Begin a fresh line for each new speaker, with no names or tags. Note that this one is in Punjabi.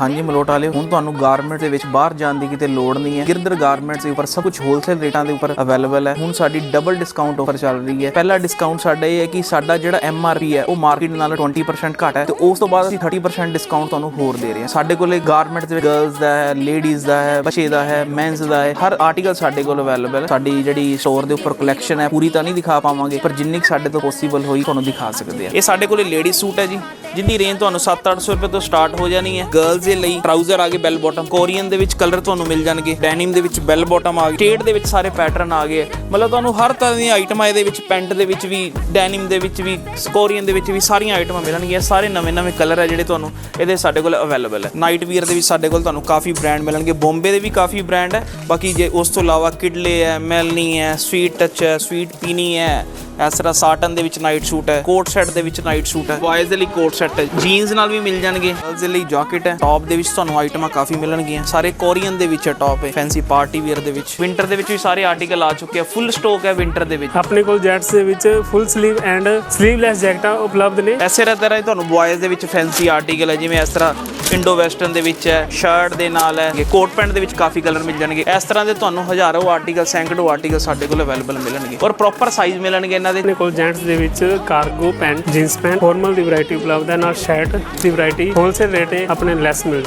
ਹਾਂਜੀ ਮਲੋਟ ਵਾਲੇ ਹੁਣ ਤੁਹਾਨੂੰ ਗਾਰਮੈਂਟ ਦੇ ਵਿੱਚ ਬਾਹਰ ਜਾਣ ਦੀ ਕਿਤੇ ਲੋੜ ਨਹੀਂ ਹੈ। ਗਿਰਦਰ ਗਾਰਮੈਂਟਸ ਦੇ ਉੱਪਰ ਸਭ ਕੁਝ ਹੋਲਸੇਲ ਰੇਟਾਂ ਦੇ ਉੱਪਰ ਅਵੇਲੇਬਲ ਹੈ। ਹੁਣ ਸਾਡੀ ਡਬਲ ਡਿਸਕਾਊਂਟ ਆਫਰ ਚੱਲ ਰਹੀ ਹੈ। ਪਹਿਲਾ ਡਿਸਕਾਊਂਟ ਸਾਡਾ ਇਹ ਹੈ ਕਿ ਸਾਡਾ ਜਿਹੜਾ ਐਮਆਰਪੀ ਹੈ, ਉਹ ਮਾਰਕੀਟ ਨਾਲੋਂ 20% ਘੱਟ ਹੈ ਤੇ ਉਸ ਤੋਂ ਬਾਅਦ ਅਸੀਂ 30% ਡਿਸਕਾਊਂਟ ਤੁਹਾਨੂੰ ਹੋਰ ਦੇ ਰਹੇ ਹਾਂ। ਸਾਡੇ ਕੋਲੇ ਗਾਰਮੈਂਟ ਦੇ ਗਰਲਸ ਦਾ ਹੈ ਲੇਡੀਜ਼ ਦਾ ਹੈ, ਬੱਚੇ ਦਾ ਹੈ ਮੈਨਸ ਦਾ ਹੈ, ਹਰ ਆਰਟੀਕਲ ਸਾਡੇ ਕੋਲ ਅਵੇਲੇਬਲ ਹੈ। ਸਾਡੀ ਜਿਹੜੀ ਸਟੋਰ ਦੇ ਉੱਪਰ ਕਲੈਕਸ਼ਨ ਹੈ, ਪੂਰੀ ਤਾਂ ਨਹੀਂ ਦਿਖਾ ਪਾਵਾਂਗੇ, ਪਰ ਜਿੰਨੀ ਕੁ ਸਾਡੇ ਤੋਂ ਪੋਸੀਬਲ ਹੋਈ, ਤੁਹਾਨੂੰ ਦਿਖਾ ਸਕਦੇ ਆ ਇਹ ਸਾਡੇ ਕੋਲੇ ਲੇਡੀ ਸੂਟ ਹੈ ਜੀ, ਜਿੰਨੀ ਰੇਂਜ ਤੁਹਾਨੂੰ 7-800 ਰੁਪਏ ਤੋਂ ਸਟਾਰਟ ਹੋ ਜਾਣੀ ਹੈ। ਗਰਲਸ ਦੇ ਲਈ ਟਰਾਊਜ਼ਰ ਆ ਗਏ ਬੈਲ ਬਾਟਮ ਕੋਰੀਅਨ ਦੇ ਵਿੱਚ ਕਲਰ ਤੁਹਾਨੂੰ ਮਿਲ ਜਾਣਗੇ। ਡੈਨਿਮ ਦੇ ਵਿੱਚ ਬੈਲ ਬਾਟਮ ਆ ਗਈ ਸਟੇਟ ਦੇ ਵਿੱਚ ਸਾਰੇ ਪੈਟਰਨ ਆ ਗਏ। ਮਤਲਬ ਤੁਹਾਨੂੰ ਹਰ ਤਰ੍ਹਾਂ ਦੀਆਂ ਆਈਟਮਾਂ ਇਹਦੇ ਵਿੱਚ ਪੈਂਟ ਦੇ ਵਿੱਚ ਵੀ ਡੈਨਿਮ ਦੇ ਵਿੱਚ ਵੀ ਕੋਰੀਅਨ ਦੇ ਵਿੱਚ ਵੀ ਸਾਰੀਆਂ ਆਈਟਮਾਂ ਮਿਲਣਗੀਆਂ। ਸਾਰੇ ਨਵੇਂ-ਨਵੇਂ ਕਲਰ ਹੈ ਜਿਹੜੇ ਤੁਹਾਨੂੰ ਇਹਦੇ ਸਾਡੇ ਕੋਲ ਅਵੇਲੇਬਲ ਹੈ ਨਾਈਟ ਵੀਅਰ ਦੇ ਵਿੱਚ ਸਾਡੇ ਕੋਲ ਤੁਹਾਨੂੰ ਕਾਫੀ ਬ੍ਰਾਂਡ ਮਿਲਣਗੇ। ਬੰਬੇ ਦੇ ਵੀ ਕਾਫੀ ਬ੍ਰਾਂਡ ਹੈ ਬਾਕੀ ਜੇ ਉਸ ਤੋਂ ਇਲਾਵਾ ਕਿਡਲੇ ਹੈ ਮੈਲਨੀ ਹੈ ਸਵੀਟ ਟੱਚ ਹੈ ਸਵੀਟ ਪੀਨੀ ਹੈ ਇਸ ਤਰ੍ਹਾਂ ਸਾਟਨ ਦੇ ਵਿੱਚ ਨਾਈਟ ਸੂਟ ਹੈ ਕੋਟ ਸੈਟ ਦੇ ਵਿੱਚ ਨਾਈਟ ਸੂਟ ਹੈ ਬॉयਜ਼ ਦੇ ਲਈ ਕੋਟ ਸੈਟ ਹੈ ਜੀਨਸ ਨਾਲ ਵੀ ਮਿਲ ਜਾਣਗੇ। ਗਰਲਸ ਦੇ ਲਈ ਜੈਕਟ ਹੈ ਟੌਪ ਦੇ ਵਿੱਚ ਤੁਹਾਨੂੰ ਆਈਟਮਾਂ ਕਾਫੀ ਮਿਲਣਗੀਆਂ। ਸਾਰੇ ਕੋਰੀਅਨ ਦੇ ਵਿੱਚ ਹੈ ਟੌਪ ਹੈ ਫੈਂਸੀ ਪਾਰਟੀ ਵੇਅਰ ਦੇ ਵਿੱਚ। ਵਿੰਟਰ ਦੇ ਵਿੱਚ ਵੀ ਸਾਰੇ ਆਰਟੀਕਲ ਆ ਚੁੱਕੇ ਆ ਫੁੱਲ ਸਟਾਕ ਹੈ ਵਿੰਟਰ ਦੇ ਵਿੱਚ।
ਆਪਣੇ ਕੋਲ ਜੈਟਸ ਦੇ ਵਿੱਚ ਫੁੱਲ ਸਲੀਵ ਐਂਡ ਸਲੀਵਲੈਸ ਜੈਕਟਾਂ ਉਪਲਬਧ ਨੇ।
ਐਸੇ ਤਰ੍ਹਾਂ ਹੀ ਤੁਹਾਨੂੰ ਬॉयਜ਼ ਦੇ ਵਿੱਚ ਫੈਂਸੀ ਆਰਟੀਕਲ ਹੈ ਜਿਵੇਂ ਇਸ ਤਰ੍ਹਾਂ ਇੰਡੋ ਵੈਸਟਰਨ ਦੇ ਵਿੱਚ ਹੈ ਸ਼ਰਟ ਦੇ ਨਾਲ ਹੈ। ਕੋਟ ਪੈਂਟ ਦੇ ਵਿੱਚ ਕਾਫੀ ਕਲਰ ਮਿਲ ਜਾਣਗੇ। ਇਸ ਤਰ੍ਹਾਂ ਦੇ ਤੁਹਾਨੂੰ ਹਜ਼ਾਰਾਂ ਆਰਟੀਕਲ ਸੈਂਕੜੋ ਆਰਟੀਕਲ ਸਾਡੇ ਕੋਲ ਅਵੇਲੇਬਲ ਮਿਲਣਗੇ। ਔਰ ਪ੍ਰੋਪਰ ਸਾਈਜ਼ ਮਿਲਣਗੇ ਇਹਨਾਂ ਦੇ।
ਆਪਣੇ ਕੋਲ ਜੈਂਟਸ ਦੇ ਵਿੱਚ cargo pant jeans pant formal ਦੀ ਵੈਰਾਈਟੀ ਉਪਲਬਧ ਹੈ। ਨਾਲ ਸ਼ਰਟ ਦੀ ਵੈਰਾਈਟੀ ਹੋਲਸੇਲ ਰੇਟ ਆਪਣੇ ਲੈਸ ਮਿਲ ਜੂ